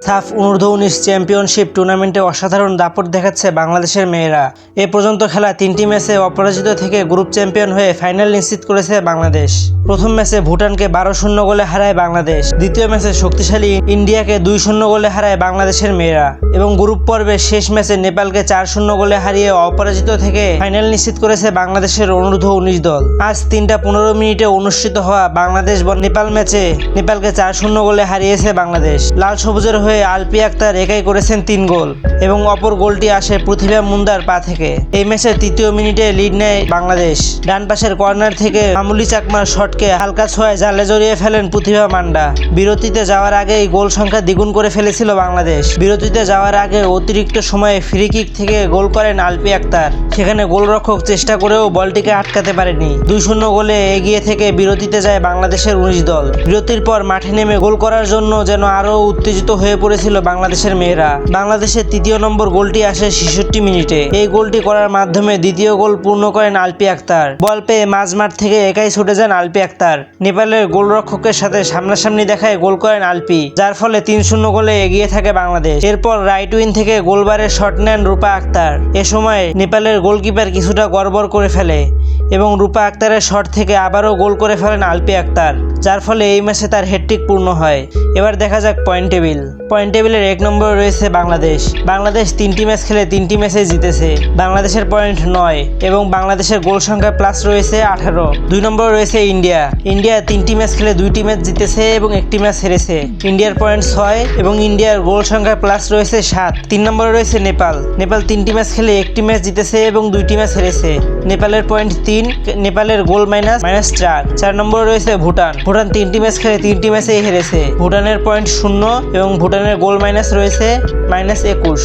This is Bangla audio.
সাফ অনূর্ধ্ব উনিশ চ্যাম্পিয়নশিপ টুর্নামেন্টে অসাধারণ দাপট দেখাচ্ছে বাংলাদেশের মেয়েরা। এ পর্যন্ত খেলা তিনটি ম্যাচে অপরাজিত থেকে গ্রুপ চ্যাম্পিয়ন হয়ে ফাইনাল নিশ্চিত করেছে বাংলাদেশ। প্রথম ম্যাচে ভুটানকে বারো শূন্য গোলে হারায় বাংলাদেশ। দ্বিতীয় ম্যাচে শক্তিশালী ইন্ডিয়াকে দুই শূন্য গোলে হারায় বাংলাদেশের মেয়েরা। এবং গ্রুপ পর্বে শেষ ম্যাচে নেপালকে চার শূন্য গোলে হারিয়ে অপরাজিত থেকে ফাইনাল নিশ্চিত করেছে বাংলাদেশের অনূর্ধ্ব উনিশ দল। আজ তিনটা পনেরো মিনিটে অনুষ্ঠিত হওয়া বাংলাদেশ নেপাল ম্যাচে নেপালকে চার শূন্য গোলে হারিয়েছে বাংলাদেশ। লাল সবুজের হয়ে আলপি আক্তার একাই করেছেন তিন গোল এবং অপর গোলটি আসে প্রতিভা মুন্দার পা থেকে। এই ম্যাচের তৃতীয় মিনিটে লিড নেয় বাংলাদেশ। ডান পাশের কর্নার থেকে মামুলি চাকমার শটকে হালকা ছোঁয়ায় জালে জড়িয়ে ফেলেন প্রতিভা মান্ডা। বিরতিতে যাওয়ার আগেই গোল সংখ্যা দ্বিগুণ করে ফেলেছিল বাংলাদেশ। বিরতিতে যাওয়ার আগে অতিরিক্ত সময়ে ফ্রি কিক থেকে গোল করেন আলপি আক্তার। সেখানে গোলরক্ষক চেষ্টা করেও বলটিকে আটকাতে পারেনি। দুই শূন্য গোলে এগিয়ে থেকে বিরতিতে যায় বাংলাদেশের উনিশ দল। বিরতির পর মাঠে নেমে গোল করার জন্য যেন আরও উত্তেজিত হয়ে পড়েছিল বাংলাদেশের মেয়েরা। বাংলাদেশের তৃতীয় নম্বর গোলটি আসে ছেষট্টি মিনিটে। এই গোলটি করার মাধ্যমে দ্বিতীয় গোল পূর্ণ করেন আলপি আক্তার। বল পেয়ে মাঝমাঠ থেকে একাই ছুটে যান আলপি আক্তার। নেপালের গোলরক্ষকের সাথে সামনাসামনি দেখায় গোল করেন আলপি, যার ফলে তিন শূন্য গোলে এগিয়ে থাকে বাংলাদেশ। এরপর রাইট উইন থেকে গোলবারের শট নেন রূপা আক্তার। এ সময় নেপালের গোলকিপার কিছুটা গড়বড় করে ফেলে এবং রূপা আক্তারের শট থেকে আবারও গোল করে ফেলেন আলপি আক্তার। যার ফলে এই ম্যাচে তার হেডট্রিক পূর্ণ হয়। এবার দেখা যাক পয়েন্ট টেবিল পয়েন্ট টেবিলের এক নম্বরে রয়েছে বাংলাদেশ। বাংলাদেশ তিনটি ম্যাচ খেলে তিনটি ম্যাচে জিতেছে। বাংলাদেশের পয়েন্ট নয় এবং বাংলাদেশের গোল সংখ্যা প্লাস রয়েছে আঠারো। দুই নম্বরে রয়েছে ইন্ডিয়া। ইন্ডিয়া তিনটি ম্যাচ খেলে দুইটি ম্যাচ জিতেছে এবং একটি ম্যাচ হেরেছে। ইন্ডিয়ার পয়েন্ট ছয় এবং ইন্ডিয়ার গোল সংখ্যা প্লাস রয়েছে সাত। তিন নম্বরে রয়েছে নেপাল। নেপাল তিনটি ম্যাচ খেলে একটি ম্যাচ জিতেছে এবং দুইটি ম্যাচ হেরেছে। নেপালের পয়েন্ট তিন, নেপালের গোল মাইনাস মাইনাস চার। চার নম্বরে রয়েছে ভুটান ভুটান তিনটি ম্যাচ খেলে তিনটি ম্যাচেই হেরেছে। ভুটানের পয়েন্ট শূন্য এবং ভুটানের গোল মাইনাস রয়েছে মাইনাস একুশ।